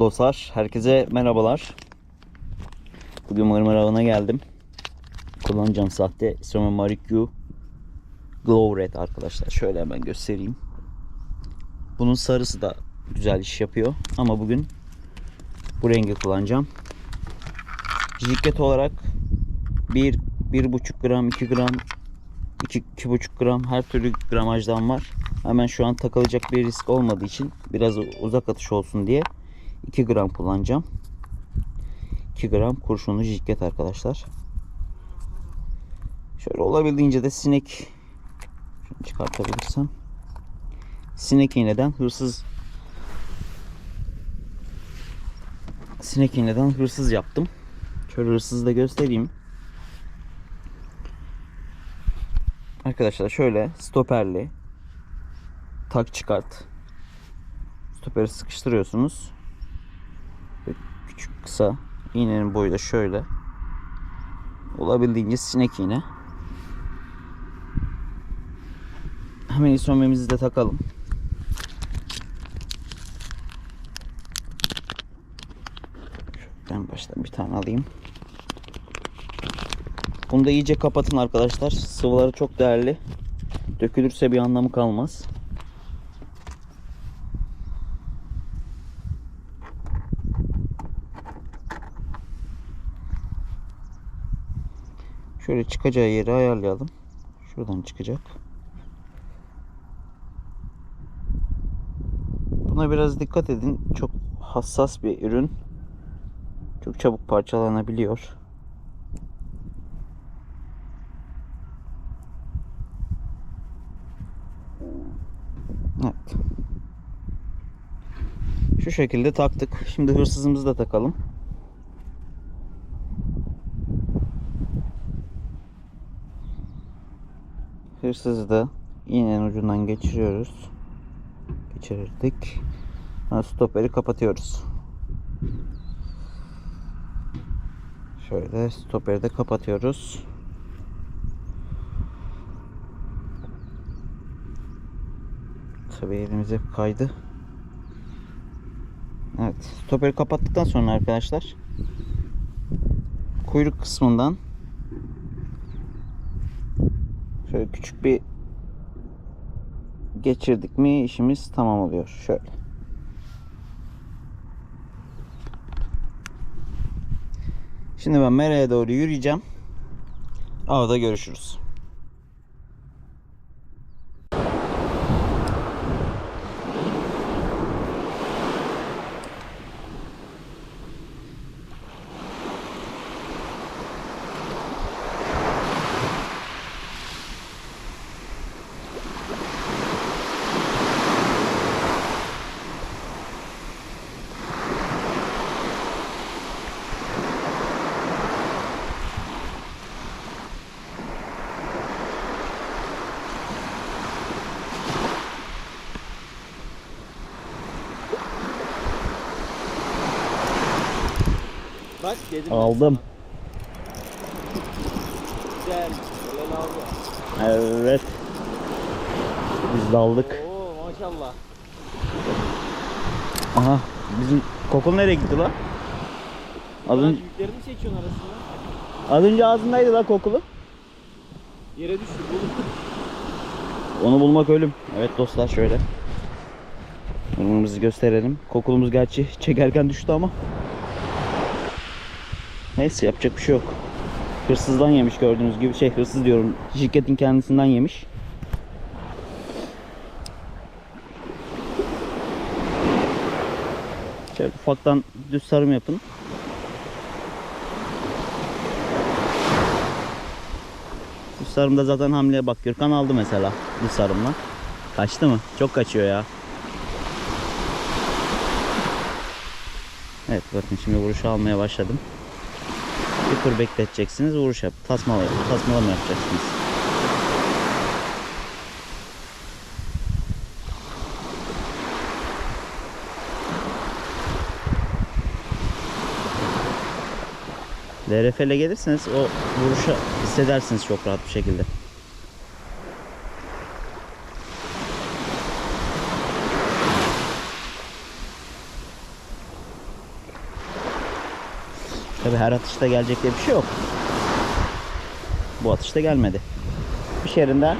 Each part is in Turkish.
Dostlar, herkese merhabalar. Bugün Marmara Ağı'na geldim. Kullanacağım sahte Isomel Marikyu Glow Red arkadaşlar. Şöyle hemen göstereyim. Bunun sarısı da güzel iş yapıyor. Ama bugün bu rengi kullanacağım. Jiklet olarak 1, 1,5 gram, 2 gram, 2, 2,5 gram her türlü gramajdan var. Hemen şu an takılacak bir risk olmadığı için biraz uzak atış olsun diye 2 gram kullanacağım. 2 gram kurşunlu jiklet arkadaşlar. Şöyle olabildiğince de sinek şunu çıkartabilirsem. Sinek iğneden hırsız sinek iğneden hırsız yaptım. Şöyle hırsızı da göstereyim. Arkadaşlar şöyle stoperli tak çıkart stoperi sıkıştırıyorsunuz. Küçük kısa iğnenin boyu da şöyle. Olabildiğince sinek iğne. Hemen isomemizi de takalım. Şöyle en baştan bir tane alayım. Bunu da iyice kapatın arkadaşlar. Sıvıları çok değerli. Dökülürse bir anlamı kalmaz. Şöyle çıkacağı yeri ayarlayalım. Şuradan çıkacak. Buna biraz dikkat edin. Çok hassas bir ürün. Çok çabuk parçalanabiliyor. Evet. Şu şekilde taktık. Şimdi hırsızımızı da takalım. Hırsızı da iğnenin ucundan geçiriyoruz. Geçirdik. Stoperi kapatıyoruz. Şöyle stoperi de kapatıyoruz. Tabii elimiz hep kaydı. Evet, stoperi kapattıktan sonra arkadaşlar kuyruk kısmından şöyle küçük bir geçirdik mi işimiz tamam oluyor. Şöyle. Şimdi ben meraya doğru yürüyeceğim. Avda görüşürüz. Bak dedim. Aldım. Güzel. Helal abi. Evet. Biz de aldık. Oo maşallah. Aha. Bizim kokul nereye gitti lan? Az önce, Büyüklerini çekiyorsun arasında. az önce ağzındaydı lan kokulu. Yere düştü. Bu. Onu bulmak ölüm. Evet dostlar şöyle. Ürünümüzü gösterelim. Kokulumuz gerçi çekerken düştü ama. Neyse yapacak bir şey yok. Hırsızdan yemiş gördüğünüz gibi. Şey hırsız diyorum. Şirketin kendisinden yemiş. Şöyle ufaktan düz sarım yapın. Düz sarımda zaten hamleye bak. Gürkan aldı mesela düz sarımla. Kaçtı mı? Çok kaçıyor ya. Evet bakın şimdi vuruşu almaya başladım. Bir bekleteceksiniz. Vuruş yap. Tasmala, tasmalama yapacaksınız. LRF ile gelirseniz o vuruşu hissedersiniz çok rahat bir şekilde. Tabi her atışta gelecek diye bir şey yok. Bu atışta gelmedi. Bir şerinden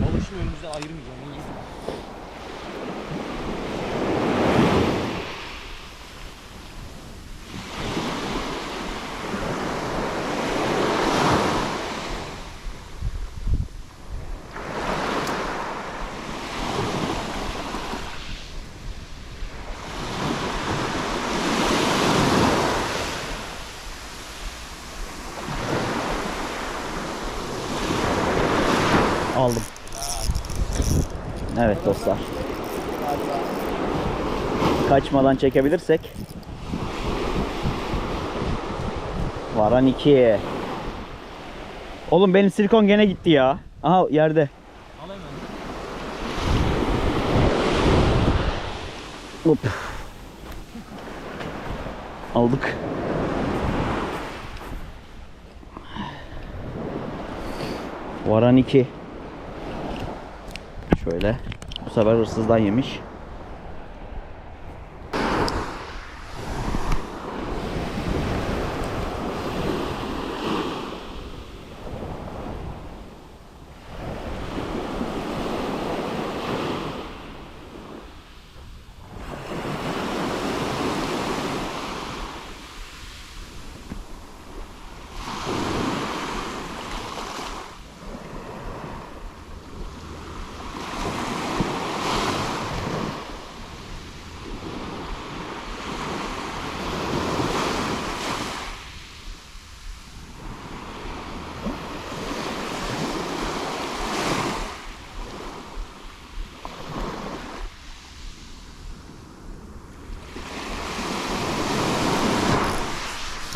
Balığı şimdi önümüzden ayırmayacağım. iyi. aldım. Evet dostlar. Kaçmadan çekebilirsek. Varan 2. Oğlum benim silikon gene gitti ya. Aha yerde. Hop. Aldık. Varan 2. Şöyle. Bu sefer hırsızdan yemiş.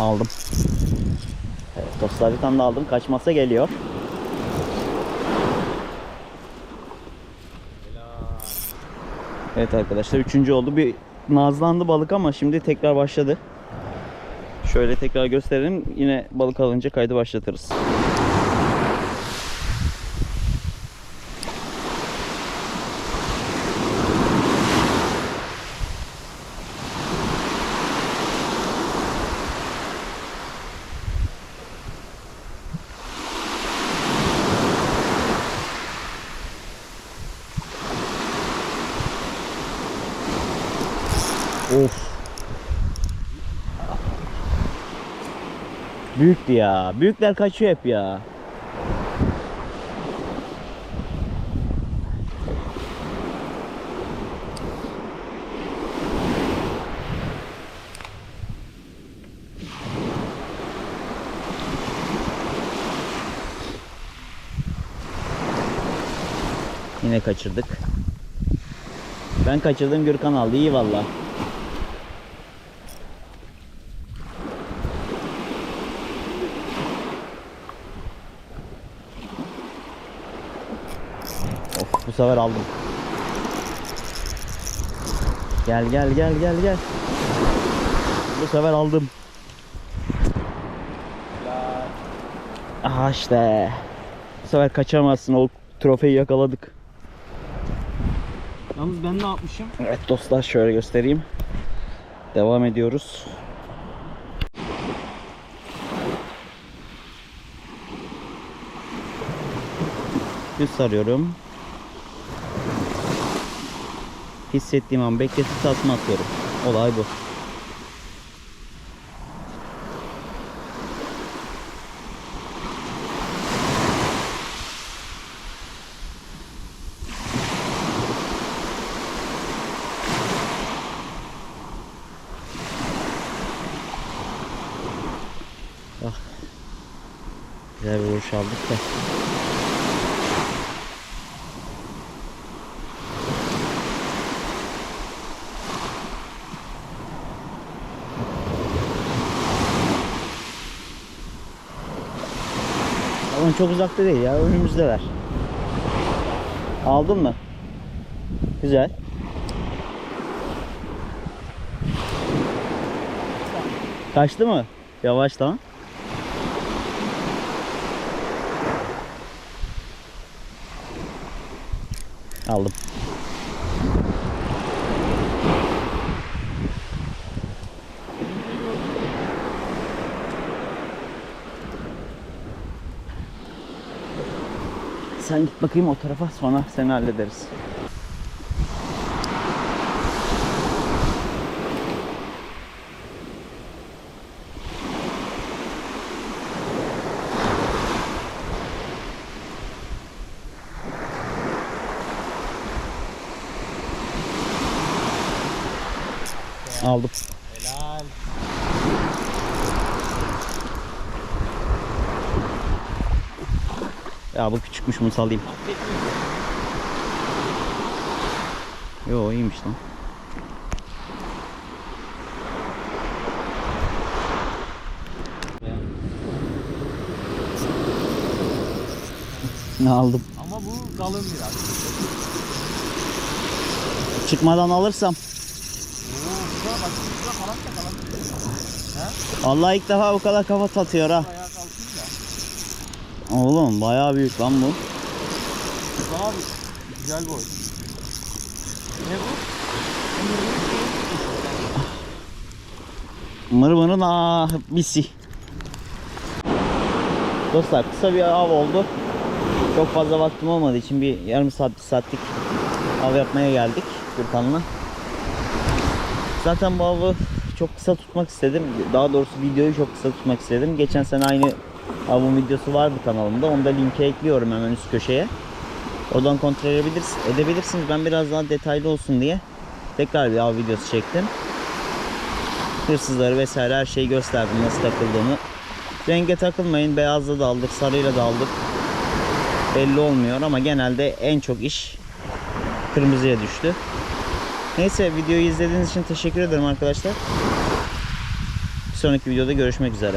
Aldım. Evet tane daha aldım. Kaçmazsa geliyor. Evet arkadaşlar üçüncü oldu. Bir nazlandı balık ama şimdi tekrar başladı. Şöyle tekrar gösterelim. Yine balık alınca kaydı başlatırız. Büyüktü ya. Büyükler kaçıyor hep ya. Yine kaçırdık. Ben kaçırdım Gürkan aldı. İyi valla. Bu sefer aldım. Gel gel gel gel gel. Bu sefer aldım. Aha işte. Bu sefer kaçamazsın o trofeyi yakaladık. Yalnız ben ne yapmışım? Evet dostlar şöyle göstereyim. Devam ediyoruz. Düz sarıyorum. Hissettiğim an bekletip tasma atıyorum. Olay bu. Bak. Güzel bir vuruş aldık da. Ama çok uzakta değil ya önümüzdeler. Aldın mı? Güzel. Kaçtı mı? Yavaş lan. Aldım. Sen git bakayım o tarafa sonra seni hallederiz. Aldım. Ya bu küçükmüş bunu salayım. Yo iyiymiş lan. Ne aldım? Ama bu kalın biraz. Çıkmadan alırsam. Oo, bak. Falan da kalan. Allah ilk defa bu kadar kafa tatıyor ha. Oğlum bayağı büyük lan bu. Abi. Güzel boy. Ne bu? Mırmırın ah bisi. Dostlar kısa bir av oldu. Çok fazla vaktim olmadığı için bir yarım saat bir saatlik av yapmaya geldik Gürkan'la. Zaten bu avı çok kısa tutmak istedim. Daha doğrusu videoyu çok kısa tutmak istedim. Geçen sene aynı avın videosu vardı kanalımda. Onu da linke ekliyorum hemen üst köşeye. Oradan kontrol edebilirsiniz. edebilirsiniz. Ben biraz daha detaylı olsun diye tekrar bir av videosu çektim hırsızları vesaire her şeyi gösterdim nasıl takıldığını. Renge takılmayın. Beyazla da aldık, sarıyla da aldık. Belli olmuyor ama genelde en çok iş kırmızıya düştü. Neyse videoyu izlediğiniz için teşekkür ederim arkadaşlar. Bir sonraki videoda görüşmek üzere.